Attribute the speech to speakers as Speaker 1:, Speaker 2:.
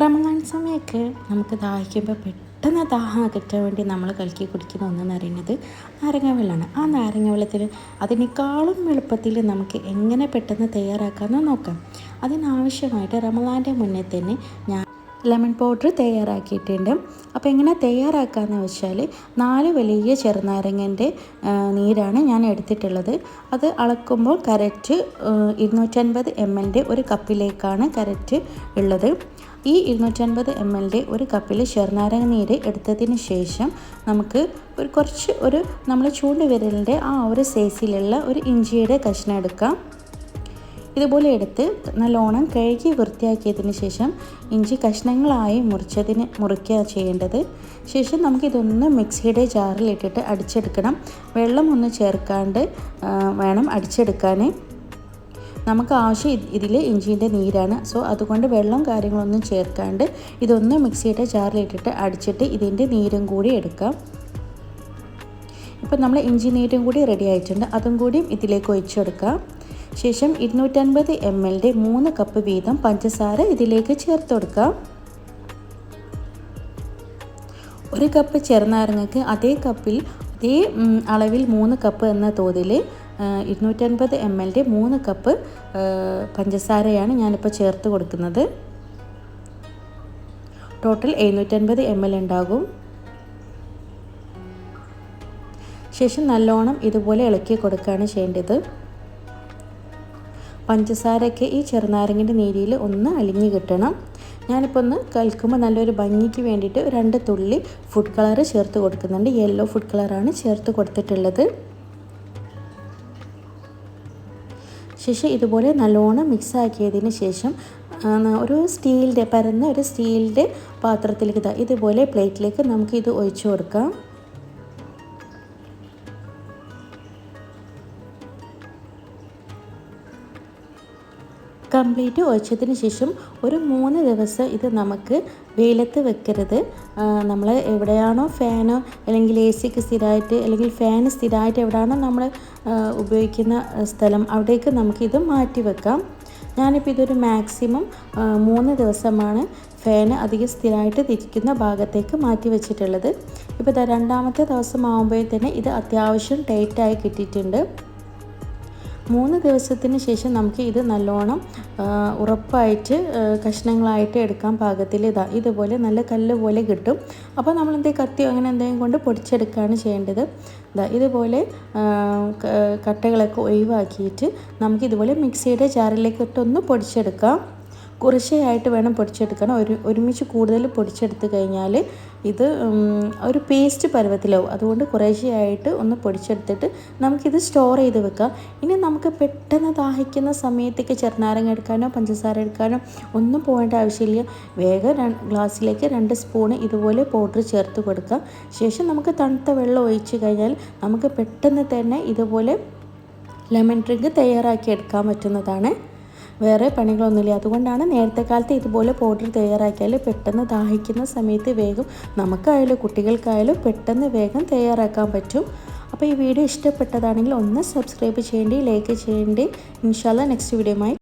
Speaker 1: റമദാൻ സമയമൊക്കെ നമുക്ക് ദാഹിക്കുമ്പോൾ പെട്ടെന്ന് ദാഹം അകറ്റാൻ വേണ്ടി നമ്മൾ കലക്കി കുടിക്കുന്ന ഒന്നെന്ന് പറയുന്നത് നാരങ്ങ വെള്ളമാണ് ആ നാരങ്ങ വെള്ളത്തിൽ അതിനേക്കാളും എളുപ്പത്തിൽ നമുക്ക് എങ്ങനെ പെട്ടെന്ന് തയ്യാറാക്കാമെന്ന് നോക്കാം. അതിനാവശ്യമായിട്ട് റമദാന്റെ മുന്നേ തന്നെ ഞാൻ ലെമൺ പൗഡർ തയ്യാറാക്കിയിട്ടുണ്ട്. അപ്പോൾ എങ്ങനെ തയ്യാറാക്കാമെന്ന് വെച്ചാൽ നാല് വലിയ ചെറുനാരങ്ങന്റെ നീരാണ് ഞാൻ എടുത്തിട്ടുള്ളത്. അത് അളക്കുമ്പോൾ കറക്റ്റ് ഇരുന്നൂറ്റൻപത് എം എന്റെ ഒരു കപ്പിലേക്കാണ് കറക്റ്റ് ഉള്ളത്. ഈ ഇരുന്നൂറ്റൻപത് എം എല്ലിന്റെ ഒരു കപ്പിൽ ചെറുനാരങ്ങ നീര് എടുത്തതിന് ശേഷം നമുക്ക് ഒരു കുറച്ച് ഒരു നമ്മൾ ചൂണ്ടുവിരലിന്റെ ആ ഒരു സൈസിലുള്ള ഒരു ഇഞ്ചിയുടെ കഷ്ണം എടുക്കാം. ഇതുപോലെ എടുത്ത് നല്ലോണം കഴുകി വൃത്തിയാക്കിയതിന് ശേഷം ഇഞ്ചി കഷ്ണങ്ങളായി മുറിച്ചതിന് മുറിക്കുക ചെയ്യേണ്ടത്. ശേഷം നമുക്കിതൊന്ന് മിക്സിയുടെ ജാറിൽ ഇട്ടിട്ട് അടിച്ചെടുക്കണം. വെള്ളം ഒന്ന് ചേർക്കാണ്ട് വേണം അടിച്ചെടുക്കാൻ നമുക്ക് ആവശ്യം ഇതിൽ ഇഞ്ചിന്റെ നീരാണ്. സോ അതുകൊണ്ട് വെള്ളം കാര്യങ്ങളൊന്നും ചേർക്കാണ്ട് ഇതൊന്ന് മിക്സിയുടെ ജാറിലിട്ടിട്ട് അടിച്ചിട്ട് ഇതിന്റെ നീരും കൂടി എടുക്കാം. ഇപ്പം നമ്മൾ ഇഞ്ചി നീരും കൂടി റെഡി ആയിട്ടുണ്ട്. അതും കൂടി ഇതിലേക്ക് ഒഴിച്ചെടുക്കാം ശേഷം ഇരുന്നൂറ്റൻപത് എം എല്ലിന്റെ മൂന്ന് കപ്പ് വീതം പഞ്ചസാര ഇതിലേക്ക് ചേർത്ത് കൊടുക്കാം. ഒരു കപ്പ് ചെറുനാരങ്ങക്ക് അതേ കപ്പിൽ അതേ അളവിൽ മൂന്ന് കപ്പ് എന്ന തോതിൽ ഇരുന്നൂറ്റൻപത് എം എല്ലിന്റെ മൂന്ന് കപ്പ് പഞ്ചസാരയാണ് ഞാനിപ്പോൾ ചേർത്ത് കൊടുക്കുന്നത്. ടോട്ടൽ എഴുന്നൂറ്റൻപത് എം എൽ ഉണ്ടാകും. ശേഷം നല്ലോണം ഇതുപോലെ ഇളക്കി കൊടുക്കുകയാണ് ചെയ്യേണ്ടത്. പഞ്ചസാരയ്ക്ക് ഈ ചെറുനാരങ്ങിന്റെ നീരിയിൽ ഒന്ന് അലിഞ്ഞു കിട്ടണം. ഞാനിപ്പോൾ ഒന്ന് കൽക്കുമ്പോൾ നല്ലൊരു ഭംഗിക്ക് വേണ്ടിയിട്ട് രണ്ട് തുള്ളി ഫുഡ് കളർ ചേർത്ത് കൊടുക്കുന്നുണ്ട്. യെല്ലോ ഫുഡ് കളറാണ് ചേർത്ത് കൊടുത്തിട്ടുള്ളത്. ശേഷം ഇതുപോലെ നല്ലോണം മിക്സ് ആക്കിയതിന് ശേഷം ഒരു സ്റ്റീലിന്റെ പരന്ന ഒരു സ്റ്റീലിന്റെ പാത്രത്തിലേക്ക് ഇതുപോലെ പ്ലേറ്റിലേക്ക് നമുക്ക് ഇത് ഒഴിച്ചു കൊടുക്കാം. കംപ്ലീറ്റ് ഒഴിച്ചതിന് ശേഷം ഒരു മൂന്ന് ദിവസം ഇത് നമുക്ക് വെയിലത്ത് വെക്കരുത്. നമ്മൾ എവിടെയാണോ ഫാനോ അല്ലെങ്കിൽ എ സിക്ക് സ്ഥിരമായിട്ട് അല്ലെങ്കിൽ ഫാൻ സ്ഥിരമായിട്ട് എവിടെയാണോ നമ്മൾ ഉപയോഗിക്കുന്ന സ്ഥലം അവിടേക്ക് നമുക്കിത് മാറ്റി വെക്കാം. ഞാനിപ്പോൾ ഇതൊരു മാക്സിമം മൂന്ന് ദിവസമാണ് ഫാന് അധികം സ്ഥിരമായിട്ട് തിരിക്കുന്ന ഭാഗത്തേക്ക് മാറ്റി വെച്ചിട്ടുള്ളത്. ഇപ്പോൾ രണ്ടാമത്തെ ദിവസം ആകുമ്പോഴേ തന്നെ ഇത് അത്യാവശ്യം ടൈറ്റായി കിട്ടിയിട്ടുണ്ട്. മൂന്ന് ദിവസത്തിന് ശേഷം നമുക്ക് ഇത് നല്ലോണം ഉറപ്പായിട്ട് കഷ്ണങ്ങളായിട്ട് എടുക്കാൻ പാകത്തിൽ ഇതാ ഇതുപോലെ നല്ല കല്ല് പോലെ കിട്ടും. അപ്പോൾ നമ്മൾ എന്തെങ്കിലും കത്തിയോ അങ്ങനെ എന്തെങ്കിലും കൊണ്ട് പൊടിച്ചെടുക്കുകയാണ് ചെയ്യേണ്ടത്. ഇതാ ഇതുപോലെ കട്ടകളൊക്കെ ഒഴിവാക്കിയിട്ട് നമുക്കിതുപോലെ മിക്സിയുടെ ജാറിലേക്ക് ഇട്ടൊന്ന് പൊടിച്ചെടുക്കാം. കുറച്ചായിട്ട് വേണം പൊടിച്ചെടുക്കണം ഒരു ഒരുമിച്ച് കൂടുതൽ പൊടിച്ചെടുത്ത് കഴിഞ്ഞാൽ ഇത് ഒരു പേസ്റ്റ് പരുവത്തിലാവും. അതുകൊണ്ട് കുറേശ്ശെയായിട്ട് ഒന്ന് പൊടിച്ചെടുത്തിട്ട് നമുക്കിത് സ്റ്റോർ ചെയ്ത് വെക്കാം. ഇനി നമുക്ക് പെട്ടെന്ന് ദാഹിക്കുന്ന സമയത്തേക്ക് ചെറുനാരങ്ങ എടുക്കാനോ പഞ്ചസാര എടുക്കാനോ ഒന്നും പോകേണ്ട ആവശ്യമില്ല. വേഗം ഗ്ലാസ്സിലേക്ക് രണ്ട് സ്പൂണ് ഇതുപോലെ പൗഡർ ചേർത്ത് കൊടുക്കാം. ശേഷം നമുക്ക് തണുത്ത വെള്ളം ഒഴിച്ച് കഴിഞ്ഞാൽ നമുക്ക് പെട്ടെന്ന് തന്നെ ഇതുപോലെ ലെമൺ ഡ്രിങ്ക് തയ്യാറാക്കി എടുക്കാൻ പറ്റുന്നതാണ്. വേറെ പണികളൊന്നുമില്ല. അതുകൊണ്ടാണ് നേരത്തെ കാലത്ത് ഇതുപോലെ പൗഡർ തയ്യാറാക്കിയാൽ പെട്ടെന്ന് ദാഹിക്കുന്ന സമയത്ത് വേഗം നമുക്കായാലും കുട്ടികൾക്കായാലും പെട്ടെന്ന് വേഗം തയ്യാറാക്കാൻ പറ്റും. അപ്പോൾ ഈ വീഡിയോ ഇഷ്ടപ്പെട്ടതാണെങ്കിൽ ഒന്ന് സബ്സ്ക്രൈബ് ചെയ്യേണ്ടി ലൈക്ക് ചെയ്യേണ്ടി. ഇൻഷാല്ല നെക്സ്റ്റ് വീഡിയോയുമായി